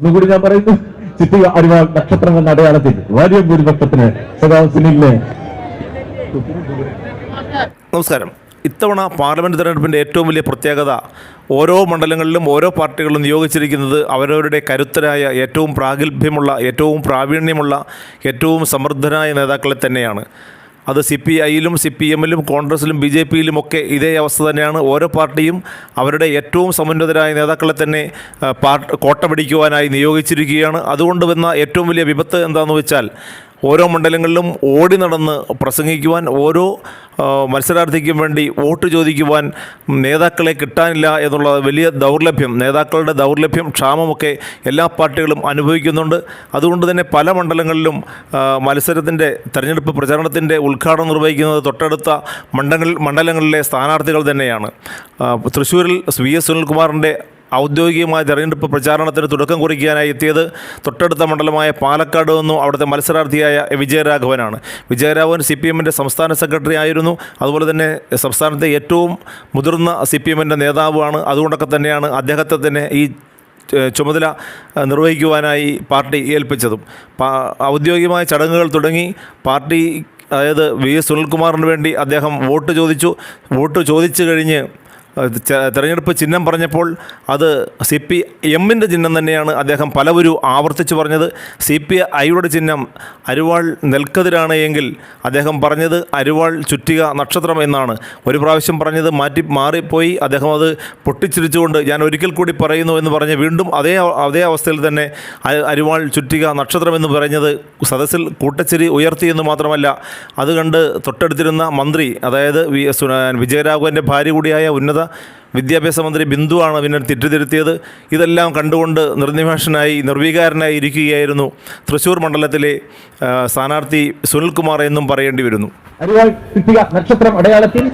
ഒന്നുകൂടി ഞാൻ പറയുന്നു. ചിത്തിക അടിമ നക്ഷത്രം എന്ന അടയാളത്തിൽ വലിയ ഭൂരിപക്ഷത്തിന് സദാ സുനിലിനെ. നമസ്കാരം. ഇത്തവണ പാർലമെന്റ് തെരഞ്ഞെടുപ്പിന്റെ ഏറ്റവും വലിയ പ്രത്യേകത ഓരോ മണ്ഡലങ്ങളിലും ഓരോ പാർട്ടികളും നിയോഗിച്ചിരിക്കുന്നത് അവരവരുടെ കരുത്തരായ ഏറ്റവും പ്രാഗൽഭ്യമുള്ള ഏറ്റവും പ്രാവീണ്യമുള്ള ഏറ്റവും സമൃദ്ധരായ നേതാക്കളെ തന്നെയാണ്. അത് സി പി ഐയിലും സി പി എമ്മിലും കോൺഗ്രസിലും ബി ജെ പിയിലും ഒക്കെ ഇതേ അവസ്ഥ തന്നെയാണ്. ഓരോ പാർട്ടിയും അവരുടെ ഏറ്റവും സമുന്നതരായ നേതാക്കളെ തന്നെ പാർട്ട് കോട്ട പിടിക്കുവാനായി നിയോഗിച്ചിരിക്കുകയാണ്. അതുകൊണ്ട് വന്ന ഏറ്റവും വലിയ വിപത്ത് എന്താണെന്ന് വെച്ചാൽ ഓരോ മണ്ഡലങ്ങളിലും ഓടി നടന്ന് പ്രസംഗിക്കുവാൻ ഓരോ മത്സരാർത്ഥിക്കും വേണ്ടി വോട്ട് ചോദിക്കുവാൻ നേതാക്കളെ കിട്ടാനില്ല എന്നുള്ള വലിയ ദൗർലഭ്യം നേതാക്കളുടെ ദൗർലഭ്യം ക്ഷാമമൊക്കെ എല്ലാ പാർട്ടികളും അനുഭവിക്കുന്നുണ്ട്. അതുകൊണ്ട് തന്നെ പല മണ്ഡലങ്ങളിലും മത്സരത്തിന്റെ തെരഞ്ഞെടുപ്പ് പ്രചാരണത്തിന്റെ ഉദ്ഘാടനം നിർവഹിക്കുന്നത് തൊട്ടടുത്ത മണ്ഡലങ്ങളിലെ സ്ഥാനാർത്ഥികൾ തന്നെയാണ്. തൃശ്ശൂരിൽ വി എസ് സുനിൽകുമാറിന്റെ ഔദ്യോഗികമായ തെരഞ്ഞെടുപ്പ് പ്രചാരണത്തിന് തുടക്കം കുറിക്കാനായി എത്തിയത് തൊട്ടടുത്ത മണ്ഡലമായ പാലക്കാട് നിന്നും അവിടുത്തെ മത്സരാർത്ഥിയായ വിജയരാഘവനാണ്. വിജയരാഘവൻ സി പി എമ്മിന്റെ സംസ്ഥാന സെക്രട്ടറി ആയിരുന്നു. അതുപോലെ തന്നെ സംസ്ഥാനത്തെ ഏറ്റവും മുതിർന്ന സി പി എമ്മിന്റെ നേതാവുമാണ്. അതുകൊണ്ടൊക്കെ തന്നെയാണ് അദ്ദേഹത്തെ തന്നെ ഈ ചുമതല നിർവഹിക്കുവാനായി പാർട്ടി ഏൽപ്പിച്ചതും. ഔദ്യോഗികമായ ചടങ്ങുകൾ തുടങ്ങി പാർട്ടി അതായത് വി എസ് സുനിൽകുമാറിന് വേണ്ടി അദ്ദേഹം വോട്ട് ചോദിച്ചു. വോട്ട് ചോദിച്ചു കഴിഞ്ഞ് തെരഞ്ഞെടുപ്പ് ചിഹ്നം പറഞ്ഞപ്പോൾ അത് സി പി എമ്മിന്റെ ചിഹ്നം തന്നെയാണ് അദ്ദേഹം പലവരും ആവർത്തിച്ച് പറഞ്ഞത്. സി പി ഐയുടെ ചിഹ്നം അരുവാൾ നെൽക്കതിരാണ് എങ്കിൽ അദ്ദേഹം പറഞ്ഞത് അരുവാൾ ചുറ്റിക നക്ഷത്രം എന്നാണ്. ഒരു പ്രാവശ്യം പറഞ്ഞത് മാറ്റി മാറിപ്പോയി. അദ്ദേഹം അത് പൊട്ടിച്ചിരിച്ചുകൊണ്ട് ഞാൻ ഒരിക്കൽ കൂടി പറയുന്നു എന്ന് പറഞ്ഞ് വീണ്ടും അതേ അതേ അവസ്ഥയിൽ തന്നെ അരുവാൾ ചുറ്റിക നക്ഷത്രം എന്ന് പറഞ്ഞത് സദസ്സിൽ കൂട്ടച്ചിരി ഉയർത്തി എന്ന് മാത്രമല്ല അത് കണ്ട് തൊട്ടടുത്തിരുന്ന മന്ത്രി അതായത് വി വിജയരാഘവന്റെ ഭാര്യ കൂടിയായ ഉന്നത വിദ്യാഭ്യാസ മന്ത്രി ബിന്ദുവാണ് പിന്നെ തെറ്റിതിരുത്തിയത്. ഇതെല്ലാം കണ്ടുകൊണ്ട് നിർനിമേഷനായി നിർവീകാരനായി ഇരിക്കുകയായിരുന്നു തൃശൂർ മണ്ഡലത്തിലെ സ്ഥാനാർത്ഥി സുനിൽകുമാർ എന്നും പറയേണ്ടി വരുന്നു. നക്ഷത്രം അടയാളത്തിൽ.